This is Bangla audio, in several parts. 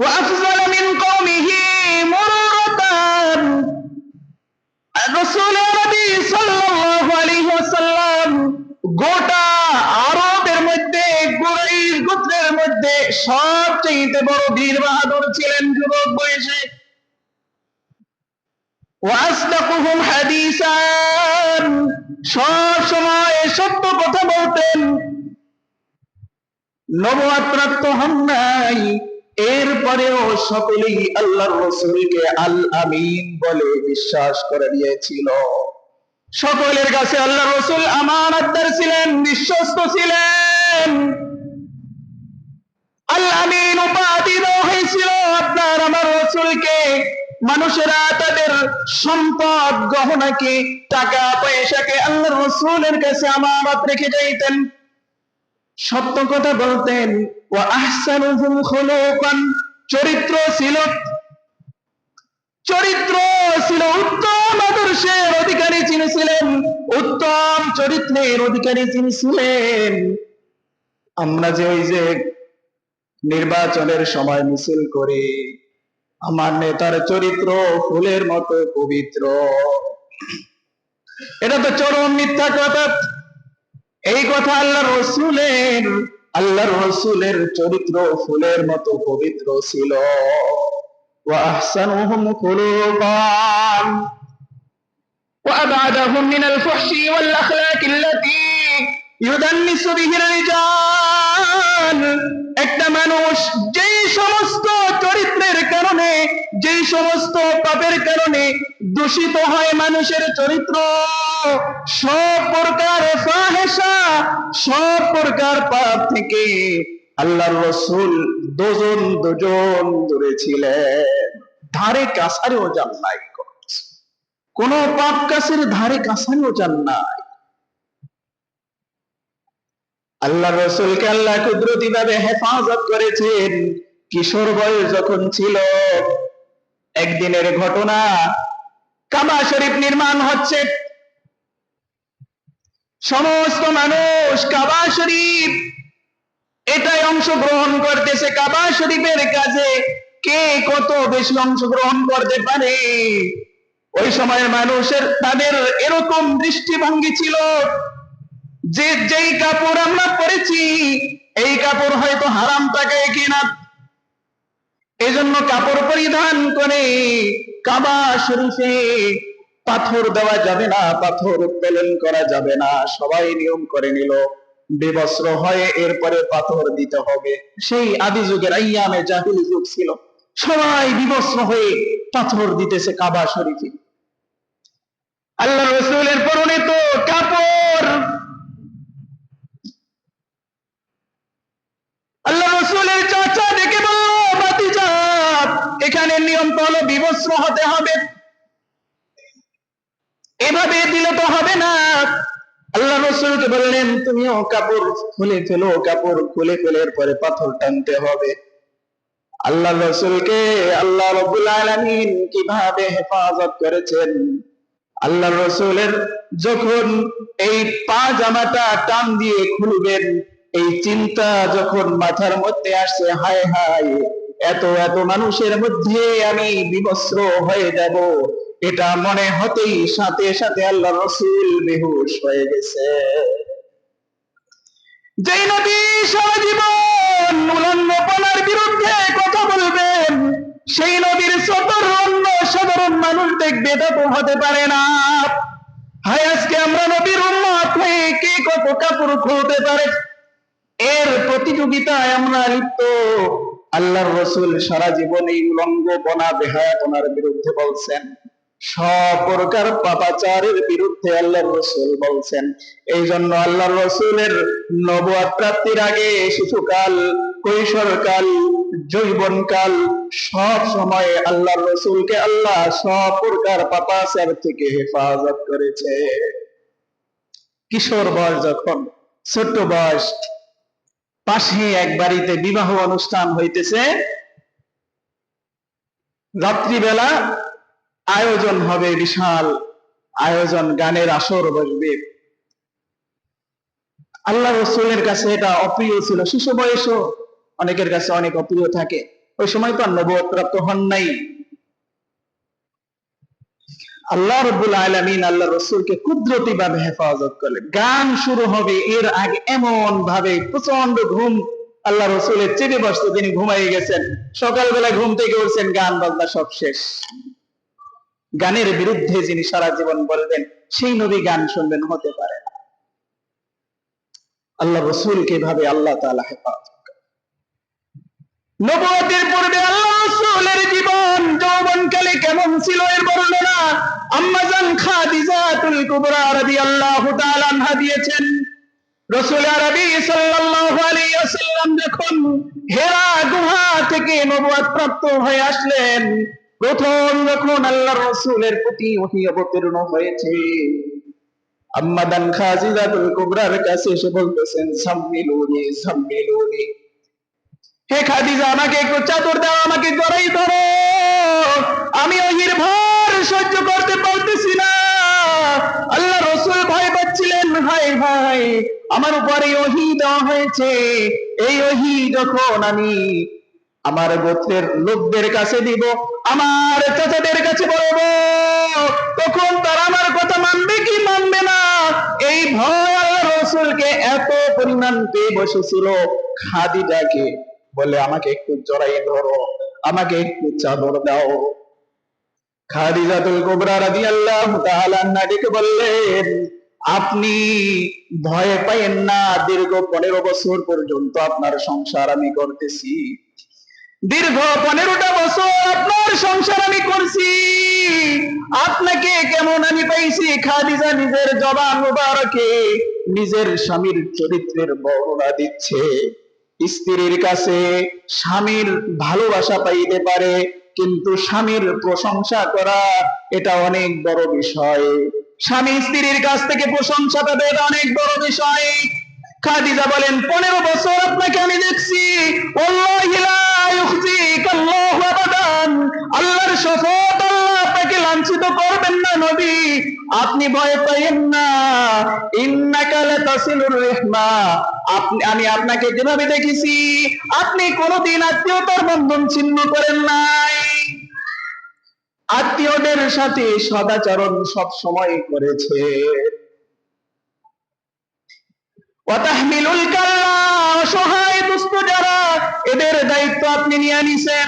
وأفضل من قومه مرورة রসুল নবী সাল্লাল্লাহু আলাইহি ওয়াসাল্লাম গোটা আরবের মধ্যে কুরাইশ গোত্রের মধ্যে সবচেয়ে বড় বীর বাহাদুর ছিলেন যুবক বয়সে ওয়াসদাকুহুম হাদিসান সব সময় সত্য কথা বলতেন নবুয়াত প্রাপ্ত হন নাই এরপরেও সকলেই আল্লাহর রসুলকে আল আমিন বলে বিশ্বাস করে নিয়েছিল। সকলের কাছে আল্লাহ রসুল আমানতদার ছিলেন বিশ্বস্ত ছিলেন। উপাধি দেওয়া হয়েছিল আপনার আমার রসুলকে। মানুষেরা তাদের সম্পদ, গহনাকে, টাকা, পয়সাকে আল্লাহ রসুলের কাছে আমানত রেখে যাইতেন। সত্য কথা বলতেন ও আহসানুহুম খুলুকান চরিত্র ছিল চরিত্র ছিল উত্তম আদর্শের অধিকারী যিনি ছিলেন, উত্তম চরিত্রের অধিকারী যিনি ছিলেন। আমরা যে ওই যে নির্বাচনের সময় মিছিল করি, আমার নেতার চরিত্র ফুলের মতো পবিত্র। এটা তো চরম মিথ্যা কথা। এই কথা আল্লাহ রসুলের আল্লাহ রসুলের চরিত্র ফুলের মতো পবিত্র ছিল وأحسنهم خلقا وأبعدهم من الفحش والأخلاق التي يدنس به الرجال একটা মানুষ যেই সমস্ত চরিত্রের কারণে, যেই সমস্ত পাপের কারণে দূষিত হয় মানুষের চরিত্র, সব প্রকার ফাহেসা সব প্রকার পাপ থেকে আল্লাহর রসুল দুজন দুজন দূরে ছিলেন। ধারে কাছারেও যান নাই। কোন পাপ কাছের ধারে কাছারেও যান নাই। আল্লাহ রসুলকে আল্লাহ কুদরতি ভাবে হেফাজত করেছেন। কিশোর বয়স যখন ছিল, একদিনের ঘটনা কাবা শরীফ নির্মাণ হচ্ছে। সমস্ত মানুষ কাবা শরীফ, এটাই অংশগ্রহণ করতেছে। কাবা শরীফের কাজে কে কত বেশি অংশগ্রহণ করতে পারে? ওই সময়ের মানুষের, তাদের এরকম দৃষ্টিভঙ্গি ছিল। যে যেই কাপড় আমরা পরেছি, এই কাপড় হয়তো হারাম টাকায় কিনা এই জন্য কাপড় পরিধান করে কাবা শরীফে পাথর দেওয়া যাবে না, পাথর উত্তোলন করা যাবে না। সবাই নিয়ম করে নিল, বিবস্ত্র হয়ে এরপরে পাথর দিতে হবে। সেই আদি যুগের আইয়ামে জাহিলি যুগ ছিল। সবাই বিবস্ত্র হয়ে পাথর দিতেছে কাবা শরীফে। আল্লাহ রসুলের পরনে তো কাপড় আল্লাহ রসুলের চাচা ডেকে বলল বাতিজা এখানে নিয়ম তো হলো হতে হবে। এভাবে দিলে তো হবে না। আল্লাহ রসুলকে বললেন, তুমিও কাপড় খুলে ফেলো, কাপড় খুলে ফেলে পরে পাথর টানতে হবে। আল্লাহ রসুলকে আল্লাহ রবুল আলমিন কীভাবে হেফাজত করেছেন? আল্লাহ রসুলের যখন এই পা জামাটা টান দিয়ে খুলবেন, এই চিন্তা যখন মাথার মধ্যে আসে, হায় হায় এত এত মানুষের মধ্যে আমি বিবস্ত্র হয়ে যাব। এটা মনে হতেই সাথে সাথে আল্লাহ রসুল বেহুশ হয়ে গেছে। নবী উলঙ্গপনার বিরুদ্ধে কথা বলবেন, সেই নবীর অন্য সাধারণ মানুষ দেখবে, তো হতে পারে না। হায়, আজকে আমরা নবীর উন্মত হয়ে কে কত কাপড় খুলতে পারে? এর প্রতিযোগিতায় আমরা লিপ্ত। আল্লাহর রসুল সারা জীবন এই উলঙ্গপনা বেহায়াপনার বিরুদ্ধে বলছেন। সব পাপাচারের বিরুদ্ধে আল্লাহ রসুল বলছেন। এই জন্য আল্লাহ রসুলের নবুয়াত প্রাপ্তির আগে, শিশুকাল, কৈশোরকাল, যৌবনকাল, সব সময় আল্লাহ রসুলকে আল্লাহ সব পাপাচার থেকে হেফাজত করেছে। কিশোর বয়স যখন, ছোট্ট বয়স পাশে এক বাড়িতে বিবাহ অনুষ্ঠান হইতেছে। রাত্রিবেলা আয়োজন হবে বিশাল আয়োজন, গানের আসর বসবে। আল্লাহ রসুলের কাছে এটা অপ্রিয় ছিল। শিশু বয়সও অনেকের কাছে অনেক অপ্রিয় থাকে। ওই সময় তো আর নবুয়ত প্রাপ্ত হন নাই। আল্লাহ রব্বুল আলমিন আল্লাহ রসুলকে কুদরতি ভাবে হেফাজত করলেন। গান শুরু হবে এর আগে এমন ভাবে প্রচণ্ড ঘুম আল্লাহ রসুলের চেপে বসতে তিনি ঘুমাই গেছেন। সকালবেলা ঘুম থেকে উঠছেন, গান বাজনা সব শেষ। গানের বিরুদ্ধে যিনি সারা জীবন বলবেন সেই নবী গান শুনবেন হতে পারে না। আল্লাহ রসুলকে ভাবে আল্লাহ তাআলা হেফাজত করেন। নবুয়তের পূর্বে আল্লাহ রসুলের জীবন যৌবনকালে কেমন ছিল এর বর্ণনা আম্মাজান খাদিজাতুল দিয়েছেন আরবি যখন হেরা গুহা থেকে প্রাপ্ত হয়ে আসলেন, প্রথম যখন প্রতি অবতীর্ণ হয়েছে, আম্মাদান কুবরার কাছে এসে বলতেছেন হে খাদিজা, আমাকে একটু চাদর দাও, আমাকে গড়াই ধরো। আমি ওহির ভার সহ্য করতে পারতেছি না। আল্লাহ রসুল ভয় পাচ্ছিলেন হাই ভাই আমার উপরে ওহি দেওয়া হয়েছে। এই ওহি যখন আমি? আমার গোত্রের লোকদের কাছে দিব, আমার চাচাদের কাছে বলব, তখন তারা আমার কথা মানবে কি মানবে না? এই ভয় আল্লাহ রসুলকে এত পরিমাণ পেয়ে বসেছিল। খাদিজাকে বলে, আমাকে একটু জড়াই ধরো, আমাকে একটু চাদর দাও। আপনি ভয় পাইয়েন না, দীর্ঘ পনেরো বছর পর্যন্ত আপনার সংসার আমি করতেছি। দীর্ঘ পনেরোটা বছর আপনার সংসার আমি করছি। আপনাকে কেমন আমি পাইছি? খাদিজা নিজের জবান মুবারকে নিজের স্বামীর চরিত্রের বর্ণনা দিচ্ছে। স্ত্রীর কাছে স্বামীর ভালোবাসা পাইতে পারে কিন্তু স্বামীর প্রশংসা করা এটা অনেক বড় বিষয়। স্বামী স্ত্রীর কাছ থেকে প্রশংসা পাবে অনেক বড় বিষয়। খাদিজা বলেন, পনেরো বছর আপনাকে আমি দেখছি। আল্লাহর শপথ আল্লাহ আপনাকে লাঞ্ছিত করবেন না নবী। আপনি ভয় পাইয়েন না। ইন্নাকা লাতাসিলুর রিহমা। আপনি আমি আপনাকে যেভাবে দেখেছি, আপনি কোনোদিন আত্মীয়তার বন্ধন ছিন্ন করেন নাই। আত্মীয়দের সাথে সদাচরণ সব সময় করেছে। এদের দায়িত্ব আপনি নিয়ে নিছেন।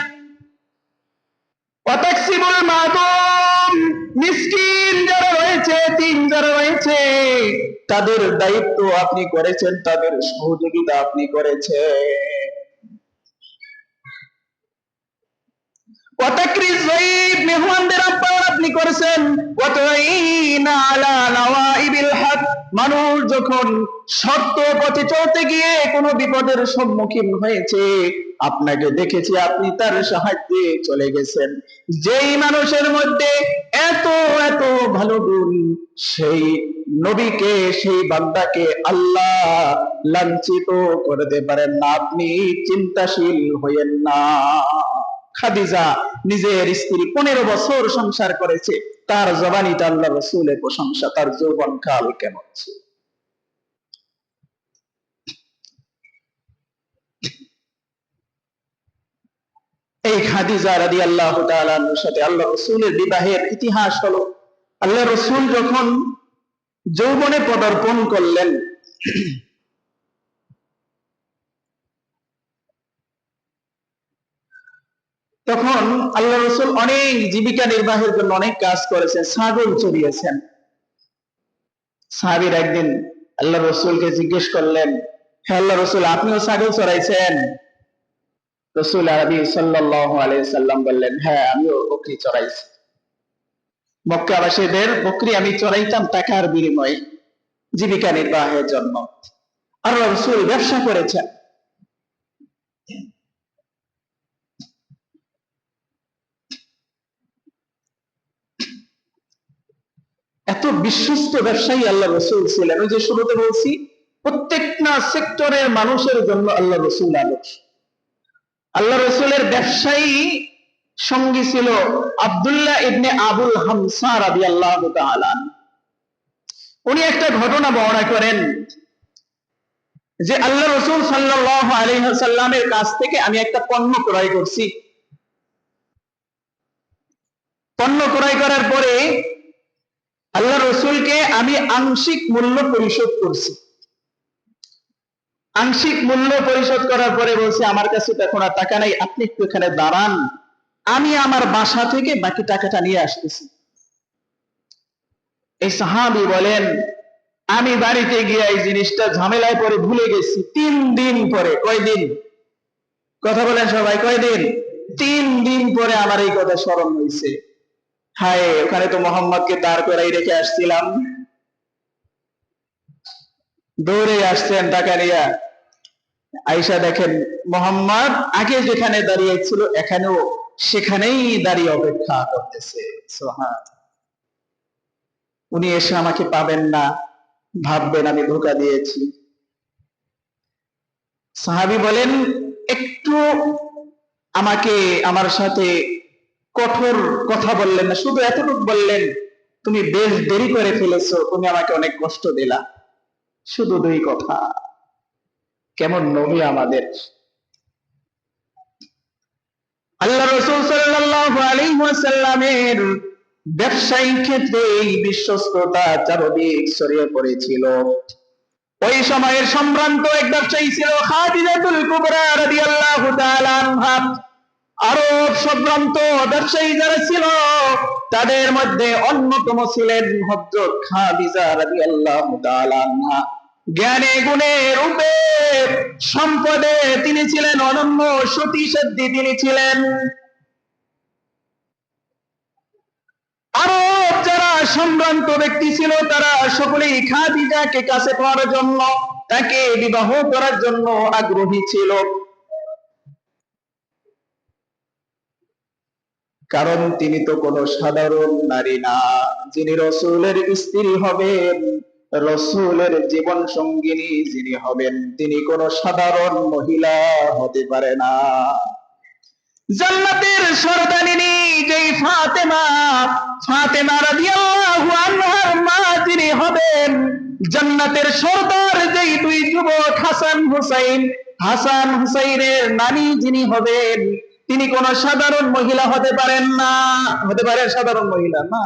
মিসকিন যারা রয়েছে, তিন যারা রয়েছে, তাদের দায়িত্ব আপনি করেছেন, তাদের সহযোগিতা আপনি করেছেন। মেহমানদের আপ্যায়ন আপনি করেছেন। মানুষ যখন সত্য পথে চলতে গিয়ে কোনো বিপদের সম্মুখীন হয়েছে, আপনাকে দেখেছি আপনি তার সাহায্যে চলে গেছেন। যেই মানুষের মধ্যে এত এত ভালো গুণ, সেই নবীকে, সেই বান্দাকে আল্লাহ লাঞ্ছিত করতে পারেন না। আপনি চিন্তাশীল হইয়েন না। খাদিজা নিজের স্ত্রী পনেরো বছর সংসার করেছে। তার জবানিটা আল্লাহ রসুলের প্রশংসা, তার যৌবন কাল কেমন ছিল? এই খাদিজা রাদি আল্লাহ সাথে আল্লাহ রসুলের বিবাহের ইতিহাস হলো, আল্লাহ রসুল যখন যৌবনে পদার্পণ করলেন তখন আল্লাহ রসুল অনেক জীবিকা নির্বাহের জন্য অনেক কাজ করেছেন, ছাগল চড়িয়েছেন। সাহাবির একদিন আল্লাহ রসুলকে জিজ্ঞেস করলেন হ্যাঁ আল্লাহ রসুল, আপনিও ছাগল চড়াইছেন? রসুল আরবি সাল্লাহ সাল্লাম বললেন হ্যাঁ আমিও বকরি চড়াইছি। মক্কাবাসীদের বকরি আমি চড়াইতাম টাকার বিনিময়ে জীবিকা নির্বাহের জন্য। আর রসুল ব্যবসা করেছেন। এত বিশ্বস্ত ব্যবসায়ী আল্লাহ রসুল ছিলেন। যে শুরুতে বলছি, প্রত্যেকটা সেক্টরের মানুষের জন্য আল্লাহ রসুল আলোচ আল্লাহ রসুলের ব্যবসায়ী সঙ্গী ছিল আবদুল্লাহ ইবনে আবুল হামসা রাবি আল্লাহ উনি একটা ঘটনা বর্ণনা করেন যে আল্লাহ রসুল সাল্লাহ আলহ্লামের কাছ থেকে আমি একটা পণ্য ক্রয় করছি। পণ্য ক্রয় করার পরে আল্লাহ রসুলকে আমি আংশিক মূল্য পরিশোধ করছি। আংশিক মূল্য পরিশোধ করার পরে বলছে, আমার কাছে তো এখন আর টাকা নাই, আপনি একটু এখানে দাঁড়ান। আমি আমার বাসা থেকে বাকি টাকাটা নিয়ে আসতেছি। এই সাহাবি বলেন, আমি বাড়িতে গিয়ে এই জিনিসটা ঝামেলায় পরে ভুলে গেছি, তিন দিন পরে। কয়দিন? কথা বলেন সবাই, কয়দিন? তিন দিন পরে আমার এই কথা স্মরণ হয়েছে। হায়, ওখানে তো মোহাম্মদকে দাঁড় করাই রেখে আসছিলাম। দৌড়ে আসছেন টাকা নিয়ে আইসা দেখেন, মোহাম্মদ আগে যেখানে দাঁড়িয়ে ছিল এখানেও সেখানেই দাঁড়িয়ে অপেক্ষা করতেছে। উনি এসে আমাকে পাবেন না, ভাববেন আমি ধোকা দিয়েছি। সাহাবি বলেন, একটু আমাকে, আমার সাথে কঠোর কথা বললেন না, শুধু এতটুকু বললেন, তুমি বেশ দেরি করে ফেলেছো, তুমি আমাকে অনেক কষ্ট দিলা। শুধু দুই কথা। কেমন নবী আমাদের। আল্লাহ রসুল সাল্লাল্লাহু আলাইহি ওয়াসাল্লামের ব্যবসায়িক ক্ষেত্রে এই বিশ্বস্ততা চারদিক ছড়িয়ে পড়েছিল। ওই সময়ের সম্ভ্রান্ত এক ব্যবসায়ী ছিল খাদিজাতুল কুবরা রাদিয়াল্লাহু তাআলা আনহা। আরব সম্ভ্রান্ত ব্যবসায়ী যারা ছিল, তাদের মধ্যে অন্যতম ছিলেন হযরত খাদিজা রাদিয়াল্লাহু তাআলা আনহা। জ্ঞানে গুণে রূপে সম্পদে তিনি ছিলেন অনন্য সতী সত্যি তিনি ছিলেন। আরব যারা সম্ভ্রান্ত ব্যক্তি ছিল, তারা সকলেই খাদিজাকে কাছে পাওয়ার জন্য, তাকে বিবাহ করার জন্য আগ্রহী ছিল। কারণ তিনি তো কোনো সাধারণ নারী না, যিনি রসুলের স্ত্রী হবেন, রসুলের জীবন সঙ্গিনী যিনি হবেন, তিনি কোনো সাধারণ মহিলা হতে পারে না। জান্নাতের সরদানিনী যেই ফাতেমা ফাতেমা রাদিয়াল্লাহু আনহার মা যিনি হবেন, জান্নাতের সর্দার যেই দুই যুবক হাসান হুসাইন, হাসান হুসাইনের নানি যিনি হবেন তিনি কোন সাধারণ মহিলা হতে পারেন না। হতে পারে সাধারণ মহিলা না।